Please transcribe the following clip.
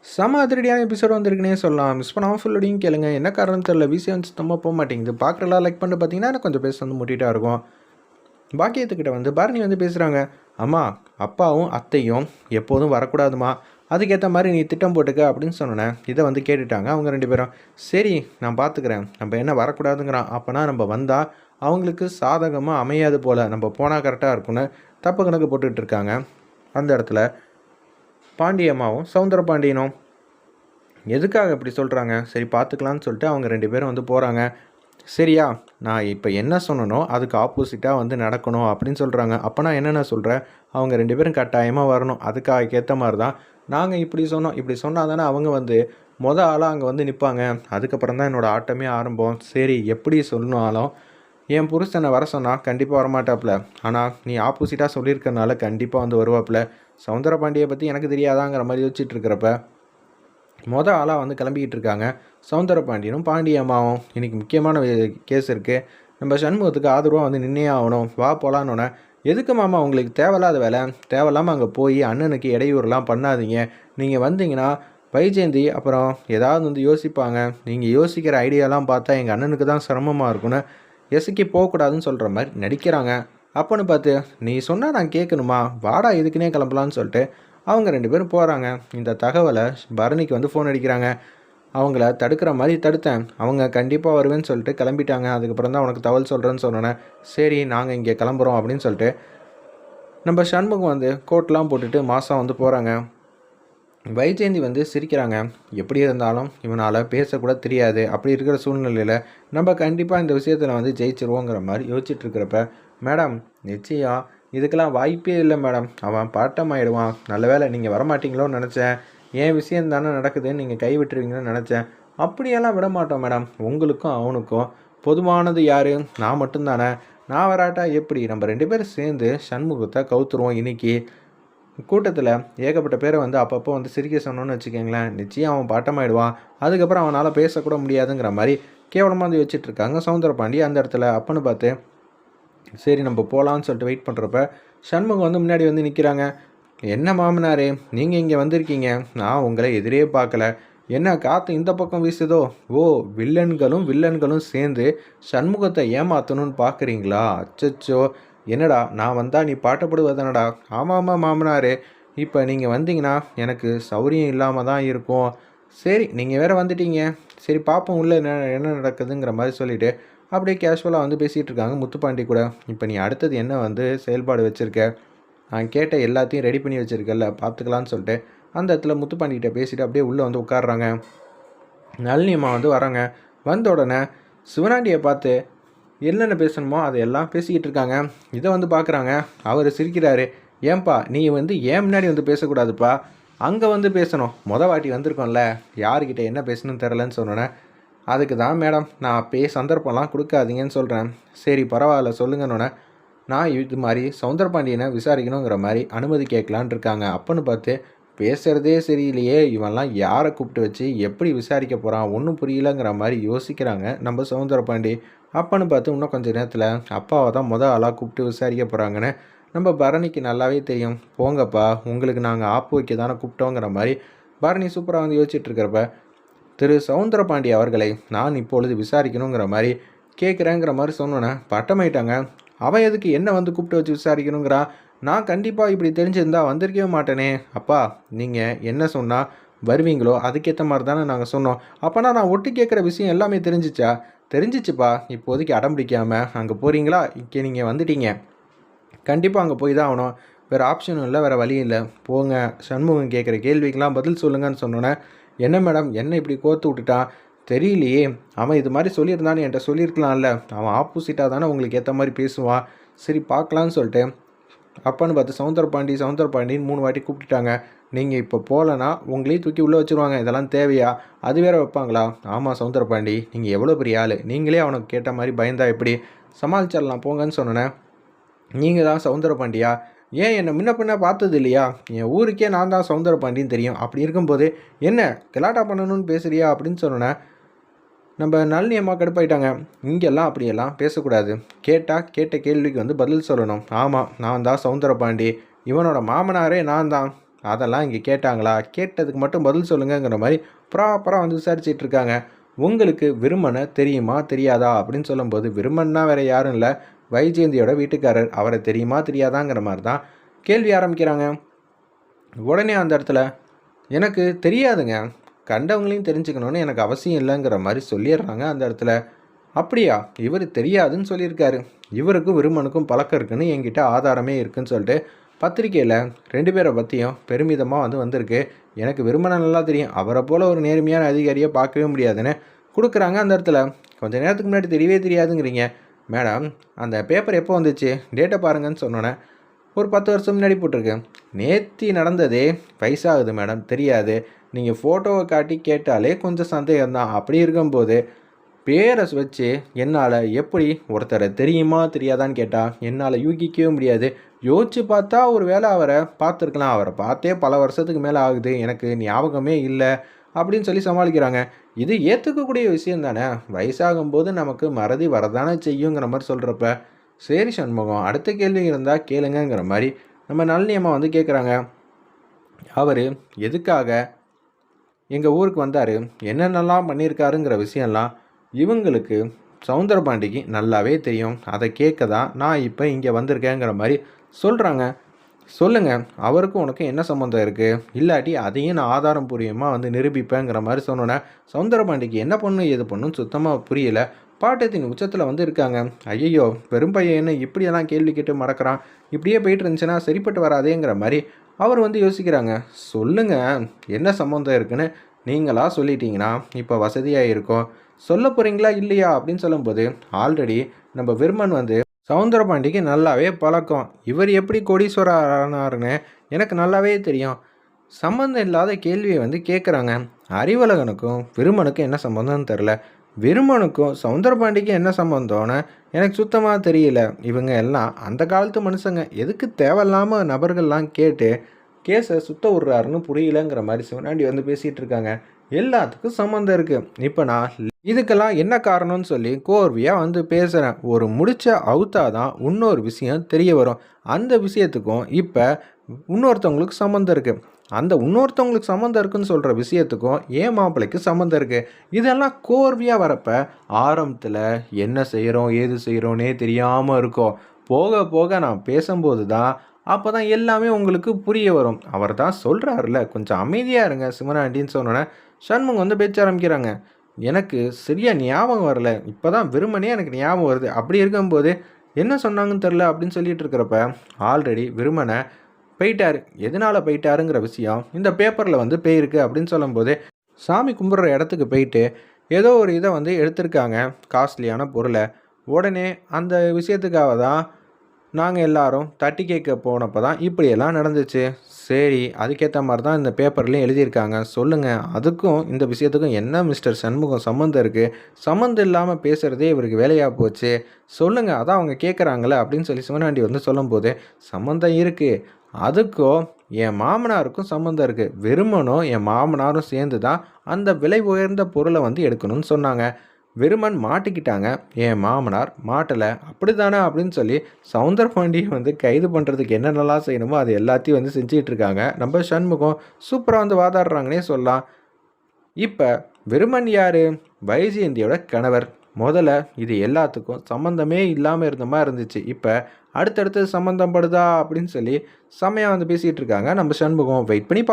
செம அதிரடியான எபிசோட் வந்திருக்குனே சொல்லலாம். மிஸ் பண்ணாமல் ஃபுல்லோடையும் கேளுங்க. என்ன காரணம் தெரியல. விசி வந்து சுத்தமாக போக மாட்டேங்குது. பார்க்குறலாம் லைக் பண்ணிட்டு பார்த்தீங்கன்னா எனக்கு கொஞ்சம் பேச வந்து முட்டிகிட்டா இருக்கும். பாக்கியத்துக்கிட்ட வந்து பரணி வந்து பேசுகிறாங்க அம்மா அப்பாவும் அத்தையும் எப்போதும் வரக்கூடாதுமா? அதுக்கேற்ற மாதிரி நீ திட்டம் போட்டுக்க அப்படின்னு சொன்னேன் இதை வந்து கேட்டுட்டாங்க அவங்க ரெண்டு பேரும். சரி நான் பார்த்துக்கிறேன். நம்ம என்ன வரக்கூடாதுங்கிறான். அப்போனா நம்ம வந்தால் அவங்களுக்கு சாதகமாக அமையாது போல். நம்ம போனால் கரெக்டாக இருக்கும்னு தப்பு கணக்கு போட்டுக்கிட்டு இருக்காங்க. அந்த இடத்துல பாண்டியம்மாவும் சவுந்தர பாண்டியனும். எதுக்காக இப்படி சொல்கிறாங்க சரி பார்த்துக்கலான்னு சொல்லிட்டு அவங்க ரெண்டு பேரும் வந்து போகிறாங்க சரியா நான் இப்போ என்ன சொன்னனோ அதுக்கு ஆப்போசிட்டாக வந்து நடக்கணும் அப்படின்னு சொல்கிறாங்க அப்போ நான் என்னென்ன சொல்கிறேன் அவங்க ரெண்டு பேரும் கட்டாயமாக வரணும். அதுக்காக ஏற்ற மாதிரி தான் நாங்கள் இப்படி சொன்னோம். இப்படி சொன்னால் தானே அவங்க வந்து மொதல் ஆளாக அங்கே வந்து நிற்பாங்க அதுக்கப்புறம் தான் என்னோடய ஆட்டமே ஆரம்பம். சரி எப்படி சொன்னாலும் என் புருஷனை வர சொன்னால் கண்டிப்பாக வரமாட்டாப்புல ஆனால் நீ ஆப்போசிட்டாக சொல்லியிருக்கனால கண்டிப்பாக வந்து வருவாப்புல சவுந்தர பாண்டியை பற்றி எனக்கு தெரியாதாங்கிற மாதிரி யோசிச்சுட்டு இருக்கிறப்ப மொதல் ஆளாக வந்து கிளம்பிக்கிட்டு இருக்காங்க. சவுந்தர பாண்டியனும் பாண்டியம்மாவும் இன்றைக்கி முக்கியமான கேஸ் இருக்குது நம்ம சண்முகத்துக்கு ஆதரவாக வந்து நின்னே ஆகணும். வா போகலான்னொன்னே எதுக்கு மாமா உங்களுக்கு தேவையில்லாத வேலை? தேவையில்லாமல் அங்கே போய் அண்ணனுக்கு இடையூறுலாம் பண்ணாதீங்க. நீங்கள் வந்தீங்கன்னா வைஜெயந்தி அப்புறம் ஏதாவது வந்து யோசிப்பாங்க. நீங்கள் யோசிக்கிற ஐடியாலாம் பார்த்தா எங்கள் அண்ணனுக்கு தான் சிரமமாக இருக்குன்னு எசுக்கி போகக்கூடாதுன்னு சொல்கிற மாதிரி நடிக்கிறாங்க. அப்போன்னு பார்த்து நீ சொன்னால் நான் கேட்கணுமா? வாடா எதுக்குனே கிளம்பலான்னு சொல்லிட்டு அவங்க ரெண்டு பேரும் போகிறாங்க இந்த தகவலை பரணிக்கு வந்து ஃபோன் அடிக்கிறாங்க. அவங்கள தடுக்கிற மாதிரி தடுத்தேன். அவங்க கண்டிப்பாக வருவேன்னு சொல்லிட்டு கிளம்பிட்டாங்க. அதுக்கப்புறம் தான் உனக்கு தகவல் சொல்கிறேன்னு சொன்னோன்னே சரி நாங்கள் இங்கே கிளம்புறோம் அப்படின்னு சொல்லிட்டு நம்ம சண்முகம் வந்து கோட்லாம் போட்டுட்டு மாதம் வந்து போகிறாங்க வைஜெயந்தி வந்து சிரிக்கிறாங்க. எப்படி இருந்தாலும் இவனால் பேசக்கூட தெரியாது. அப்படி இருக்கிற சூழ்நிலையில் நம்ம கண்டிப்பாக இந்த விஷயத்தில் வந்து ஜெயிச்சிருவோங்கிற மாதிரி யோசிச்சுட்ருக்கிறப்ப மேடம் நிச்சயம் இதுக்கெல்லாம் வாய்ப்பே இல்லை மேடம். அவன் பாட்டம் ஆயிடுவான் நல்ல வேளை நீங்கள் வரமாட்டீங்களோன்னு நினச்சேன். என் விஷயம் தானே நடக்குதுன்னு நீங்கள் கை விட்டுருவீங்கன்னு நினச்சேன். அப்படியெல்லாம் விட மாட்டோம் மேடம். உங்களுக்கும் அவனுக்கும் பொதுவானது யார்? நான் மட்டும்தானே. நான் வராட்டா எப்படி? நம்ம ரெண்டு பேரும் சேர்ந்து சண்முகத்தை கவுத்துருவோம் இன்னைக்கு. கூட்டத்தில் ஏகப்பட்ட பேரை வந்து அப்பப்போ வந்து சிரிக்க சொன்னோன்னு வச்சுக்கோங்களேன். நிச்சயம் அவன் பாட்டமாயிடுவான். அதுக்கப்புறம் அவனால் பேசக்கூட முடியாதுங்கிற மாதிரி கேவலமாக வந்து வச்சுட்டு இருக்காங்க சவுந்தர பாண்டி அந்த இடத்துல. அப்பன்னு பார்த்து சரி நம்ம போகலான்னு சொல்லிட்டு வெயிட் பண்ணுறப்ப சண்முகம் வந்து முன்னாடி வந்து நிற்கிறாங்க என்ன மாமனாரே நீங்கள் இங்கே வந்திருக்கீங்க. நான் உங்களை எதிரே பார்க்கல. என்ன காற்று இந்த பக்கம் வீசுதோ? ஓ வில்லன்களும் வில்லன்களும் சேர்ந்து சண்முகத்தை ஏமாற்றணும்னு பார்க்குறீங்களா? அச்சச்சோ. என்னடா நான் வந்தால் நீ பாட்டப்படுவதானடா? ஆமாம் ஆமாம் மாமனாரே இப்போ நீங்கள் வந்தீங்கன்னா எனக்கு சௌரியம் இல்லாமல் தான் இருக்கும். சரி நீங்கள் வேறு வந்துட்டீங்க. சரி பார்ப்போம் உள்ளே என்ன என்ன நடக்குதுங்கிற மாதிரி சொல்லிவிட்டு அப்படியே கேஷுவலாக வந்து பேசிகிட்டு இருக்காங்க முத்துப்பாண்டி கூட. இப்போ நீ அடுத்தது என்ன வந்து செயல்பாடு வச்சுருக்க? நான் கேட்ட எல்லாத்தையும் ரெடி பண்ணி வச்சுருக்கல பார்த்துக்கலான்னு சொல்லிட்டு அந்த இடத்துல முத்துப்பாண்டிகிட்ட பேசிவிட்டு அப்படியே உள்ளே வந்து உட்காடுறாங்க நளினி அம்மா வந்து வராங்க. வந்த உடனே சிவனாண்டியை பார்த்து என்னென்ன பேசணுமோ அதை எல்லாம் பேசிக்கிட்டு இருக்காங்க. இதை வந்து பார்க்குறாங்க அவர் சிரிக்கிறாரு. ஏன்பா நீ வந்து ஏன் முன்னாடி வந்து பேசக்கூடாதுப்பா? அங்கே வந்து பேசணும். மொத வாட்டி வந்திருக்கோம்ல. யார்கிட்ட என்ன பேசணும்னு தெரிலன்னு சொன்னோன்னே அதுக்கு தான் மேடம் நான் அப்பயே சந்தர்ப்பம்லாம் கொடுக்காதீங்கன்னு சொல்கிறேன் சரி பரவாயில்ல சொல்லுங்கன்னொன்னே நான் இது மாதிரி சவுந்தரபாண்டியனை விசாரிக்கணுங்கிற மாதிரி அனுமதி கேட்கலான் இருக்காங்க. அப்பன்னு பார்த்து பேசுகிறதே சரியில்லையே. இவன்லாம் யாரை கூப்பிட்டு வச்சு எப்படி விசாரிக்க போகிறான் ஒன்றும் புரியலங்கிற மாதிரி யோசிக்கிறாங்க நம்ம சவுந்தரபாண்டி அப்பான்னு பார்த்து இன்னும் கொஞ்சம் நேரத்தில் அப்பாவை தான் மொதல் ஆளாக கூப்பிட்டு விசாரிக்க போகிறாங்கன்னு நம்ம பரணிக்கு நல்லாவே தெரியும். போங்கப்பா உங்களுக்கு நாங்கள் ஆப்பு வைக்க தானே கூப்பிட்டோங்கிற மாதிரி பரணி சூப்பராக வந்து யோசிச்சுட்ருக்கிறப்ப திரு சவுந்தரபாண்டி அவர்களை நான் இப்பொழுது விசாரிக்கணுங்கிற மாதிரி கேட்குறேங்கிற மாதிரி சொன்னோன்னே பட்டமாயிட்டாங்க. அவன் எதுக்கு என்ன வந்து கூப்பிட்டு வச்சு விசாரிக்கணுங்கிறான் நான் கண்டிப்பாக இப்படி தெரிஞ்சிருந்தா வந்திருக்கவே மாட்டேனே. அப்பா நீங்கள் என்ன சொன்னால் வருவீங்களோ அதுக்கேற்ற மாதிரி தானே நாங்கள் சொன்னோம். அப்போனா நான் ஒட்டு கேட்குற விஷயம் எல்லாமே தெரிஞ்சிச்சா? தெரிஞ்சிச்சுப்பா. இப்போதைக்கு அடம் பிடிக்காமல் அங்கே போகிறீங்களா இங்கே நீங்கள் வந்துட்டீங்க. கண்டிப்பாக அங்கே போய் தான் ஆகணும். வேறு ஆப்ஷனும் இல்லை வேறு வழி இல்லை. போங்க. சண்முகம் கேட்குற கேள்விக்கெலாம் பதில் சொல்லுங்கன்னு சொன்னோன்னே என்ன மேடம் என்ன இப்படி கோர்த்து விட்டுட்டான்? தெரியலையே. அவன் இது மாதிரி சொல்லியிருந்தான்னு என்கிட்ட சொல்லியிருக்கலாம்ல. அவன் ஆப்போசிட்டாக தானே உங்களுக்கு ஏற்ற மாதிரி பேசுவான். சரி பார்க்கலான்னு சொல்லிட்டு அப்பான்னு பார்த்து சவுந்தர பாண்டி சவுந்தர பாண்டின்னு மூணு வாட்டி கூப்பிட்டுட்டாங்க. நீங்கள் இப்போ போகலன்னா உங்களையும் தூக்கி உள்ளே வச்சுருவாங்க. இதெல்லாம் தேவையா? அது வேற வைப்பாங்களா? ஆமாம் சவுந்தர பாண்டி நீங்கள் எவ்வளோ பெரிய ஆள்? நீங்களே அவனுக்கு கேட்ட மாதிரி பயந்தா எப்படி? சமாளிச்சிடலாம் போங்கன்னு சொன்னேன். நீங்கள் தான் சவுந்தர பாண்டியா? ஏன் என்னை முன்ன பின்ன பார்த்தது இல்லையா? என் ஊருக்கே நான் தான் சவுந்தர பாண்டின்னு தெரியும். அப்படி இருக்கும்போது என்ன கலாட்டா பண்ணணும்னு பேசுறியா அப்படின்னு சொன்னேன். நம்ம நளினி அம்மா கடுப்பாயிட்டாங்க. இங்கெல்லாம் அப்படியெல்லாம் பேசக்கூடாது. கேட்டால் கேட்ட கேள்விக்கு வந்து பதில் சொல்லணும். ஆமாம் நான் தான் சவுந்தர பாண்டி இவனோட மாமனாரே நான் தான். அதெல்லாம் இங்கே கேட்டாங்களா? கேட்டதுக்கு மட்டும் பதில் சொல்லுங்கங்கிற மாதிரி ப்ராப்பராக வந்து விசாரிச்சிட்டு இருக்காங்க. உங்களுக்கு விருமனை தெரியுமா தெரியாதா? அப்படின்னு சொல்லும்போது விருமன்னா வேற யாரும் இல்லை. வைஜெயந்தியோட வீட்டுக்காரர். அவரை தெரியுமா தெரியாதாங்கிற மாதிரி தான் கேள்வி ஆரம்பிக்கிறாங்க. உடனே அந்த இடத்துல எனக்கு தெரியாதுங்க. கண்டவங்களையும் தெரிஞ்சுக்கணும்னு எனக்கு அவசியம் இல்லைங்கிற மாதிரி சொல்லிடுறாங்க அந்த இடத்துல. அப்படியா? இவர் தெரியாதுன்னு சொல்லியிருக்காரு. இவருக்கும் விருமனுக்கும் பழக்கம் இருக்குன்னு என்கிட்ட ஆதாரமே இருக்குன்னு சொல்லிட்டு பத்திரிக்கையில் ரெண்டு பேரை பற்றியும் பெருமிதமாக வந்து வந்திருக்கு. எனக்கு விருமனை நல்லா தெரியும். அவரை போல் ஒரு நேர்மையான அதிகாரியை பார்க்கவே முடியாதுன்னு கொடுக்குறாங்க அந்த இடத்துல. கொஞ்ச நேரத்துக்கு முன்னாடி தெரியவே தெரியாதுங்கிறீங்க. மேடம் அந்த பேப்பர் எப்போ வந்துச்சு? டேட்டை பாருங்கன்னு சொன்னோன்னே. ஒரு பத்து வருஷம் முன்னாடி போட்டிருக்கு. நேத்தி நடந்ததே வயசாகுது மேடம் தெரியாது. நீங்கள் ஃபோட்டோவை காட்டி கேட்டாலே கொஞ்சம் சந்தேகம்தான். அப்படி இருக்கும்போது பேரை வச்சு என்னால் எப்படி ஒருத்தரை தெரியுமா தெரியாதான்னு கேட்டால் என்னால் யூகிக்கவே முடியாது. யோசிச்சு பார்த்தா ஒரு வேளை அவரை பார்த்துருக்கலாம். அவரை பார்த்தே பல வருஷத்துக்கு மேலே ஆகுது. எனக்கு ஞாபகமே இல்லை அப்படின்னு சொல்லி சமாளிக்கிறாங்க. இது ஏற்றுக்கக்கூடிய விஷயம் தானே. வயசாகும்போது நமக்கு மறதி வரதானே செய்யுங்கிற மாதிரி சொல்கிறப்ப சரி சண்முகம் அடுத்த கேள்வி இருந்தால் கேளுங்கங்கிற மாதிரி நம்ம நளினியம்மா வந்து கேட்குறாங்க அவர் எதுக்காக? எங்கள் ஊருக்கு வந்தார். என்னென்னலாம் பண்ணியிருக்காருங்கிற விஷயம்லாம் இவங்களுக்கு சவுந்தரபாண்டிக்கு நல்லாவே தெரியும். அதை கேட்க தான் நான் இப்போ இங்கே வந்திருக்கேங்கிற மாதிரி சொல்கிறாங்க சொல்லுங்கள் அவருக்கும் உனக்கும் என்ன சம்மந்தம் இருக்குது இல்லாட்டி அதையும் நான் ஆதாரம் புரியுமா வந்து நிரூபிப்பேங்கிற மாதிரி சொன்னோன்னே சவுந்தரபாண்டிக்கு என்ன பண்ணும் எது பண்ணும் சுத்தமாக புரியலை. பாட்டத்தின் உச்சத்தில் வந்து இருக்காங்க ஐயையோ வெறும் பையன் இப்படியெல்லாம் கேள்வி கேட்டு மறக்கிறான்? இப்படியே போயிட்டு இருந்துச்சுன்னா சரிப்பட்டு வராதேங்கிற மாதிரி அவர் வந்து யோசிக்கிறாங்க. சொல்லுங்கள் என்ன சம்மந்தம் இருக்குன்னு நீங்களாக சொல்லிட்டீங்கன்னா இப்போ வசதியாக இருக்கும். சொல்ல போகிறீங்களா இல்லையா அப்படின்னு சொல்லும்போது ஆல்ரெடி நம்ம விருமன் வந்து சவுந்தரபாண்டிக்கு நல்லாவே பழக்கம். இவர் எப்படி கோடீஸ்வரர் ஆனார்னு எனக்கு நல்லாவே தெரியும். சம்மந்தம் இல்லாத கேள்வியை வந்து கேட்குறாங்க அறிவழகனுக்கும் விருமனுக்கும் என்ன சம்மந்தம்னு தெரில விருமனுக்கும் சவுந்தரபாண்டிக்கும் என்ன சம்மந்தம்னு எனக்கு சுத்தமாக தெரியல. இவங்க எல்லாம் அந்த காலத்து மனுஷங்க. எதுக்கு தேவையில்லாமல் நபர்கள்லாம் கேட்டு கேஸை சுத்த விட்றாருன்னு புரியலங்கிற மாதிரி சிவனாண்டி வந்து பேசிகிட்டு இருக்காங்க. எல்லாத்துக்கும் சம்மந்தம் இருக்குது இப்போ நான் இதுக்கெல்லாம் என்ன காரணம்னு சொல்லி கோர்வையாக வந்து பேசுகிறேன் ஒரு முடிச்ச அவுத்தா தான் இன்னொரு விஷயம் தெரிய வரும். அந்த விஷயத்துக்கும் இப்போ இன்னொருத்தவங்களுக்கு சம்மந்தம் இருக்குது அந்த இன்னொருத்தவங்களுக்கு சம்மந்தம் இருக்குன்னு சொல்கிற விஷயத்துக்கும் ஏன் மாப்பிள்ளைக்கு சம்மந்தம் இருக்குது இதெல்லாம் கோர்வையாக வரப்ப ஆரம்பத்தில் என்ன செய்கிறோம் ஏது செய்கிறோன்னே தெரியாமல் இருக்கோம். போக போக நான் பேசும்போது தான் அப்போ தான் எல்லாமே உங்களுக்கு புரிய வரும். அவர் தான் சொல்கிறாருல கொஞ்சம் அமைதியாக இருங்க சிவனாண்டின்னு சொன்னோன்னே சண்முகம் வந்து பேச்ச ஆரம்பிக்கிறாங்க. எனக்கு சரியாக ஞாபகம் வரல. இப்போ தான் வெறுமனே எனக்கு ஞாபகம் வருது. அப்படி இருக்கும்போது என்ன சொன்னாங்கன்னு தெரில அப்படின்னு சொல்லிட்டு இருக்கிறப்ப ஆல்ரெடி விருமனை போயிட்டார். எதனால் போயிட்டாருங்கிற விஷயம் இந்த பேப்பரில் வந்து போயிருக்கு அப்படின்னு சொல்லும்போது சாமி கும்பிட்ற இடத்துக்கு போயிட்டு ஏதோ ஒரு இதை வந்து எடுத்திருக்காங்க காஸ்ட்லியான பொருளை. உடனே அந்த விஷயத்துக்காக தான் நாங்கள் எல்லாரும் தட்டி கேட்க போனப்போ தான் இப்படியெல்லாம் நடந்துச்சு. சரி அதுக்கேற்ற மாதிரி தான் இந்த பேப்பர்லேயும் எழுதியிருக்காங்க. சொல்லுங்கள் அதுக்கும் இந்த விஷயத்துக்கும் என்ன மிஸ்டர் சண்முகம் சம்மந்தம் இருக்குது சம்மந்தம் இல்லாமல் பேசுகிறதே இவருக்கு வேலையாக போச்சு. சொல்லுங்கள் அதான் அவங்க கேட்குறாங்களே அப்படின்னு சொல்லி சிவனாண்டி வந்து சொல்லும்போது சம்மந்தம் இருக்குது அதுக்கும் என் மாமனாருக்கும் சம்மந்தம் இருக்குது வெறுமனும் என் மாமனாரும் சேர்ந்து தான் அந்த விலை உயர்ந்த பொருளை வந்து எடுக்கணும்னு சொன்னாங்க. வெறுமன் மாட்டிக்கிட்டாங்க. என் மாமனார் மாட்டலை. அப்படி தானே அப்படின்னு சொல்லி சவுந்தர் பாண்டியை வந்து கைது பண்ணுறதுக்கு என்னென்னலாம் செய்யணுமோ அது எல்லாத்தையும் வந்து செஞ்சிகிட்டு இருக்காங்க. நம்ம சண்முகம் சூப்பராக வந்து வாதாடுறாங்கன்னே சொல்லலாம். இப்போ வெறுமன் யார்? வைஜெயந்தியோட கணவர். முதல்ல இது எல்லாத்துக்கும் சம்மந்தமே இல்லாமல் இருந்த மாதிரி இருந்துச்சு. இப்போ அடுத்தடுத்து சம்மந்தம் படுதா அப்படின்னு சொல்லி செம்மையாக வந்து பேசிகிட்டு இருக்காங்க நம்ம சண்முகம். வெயிட் பண்ணி பா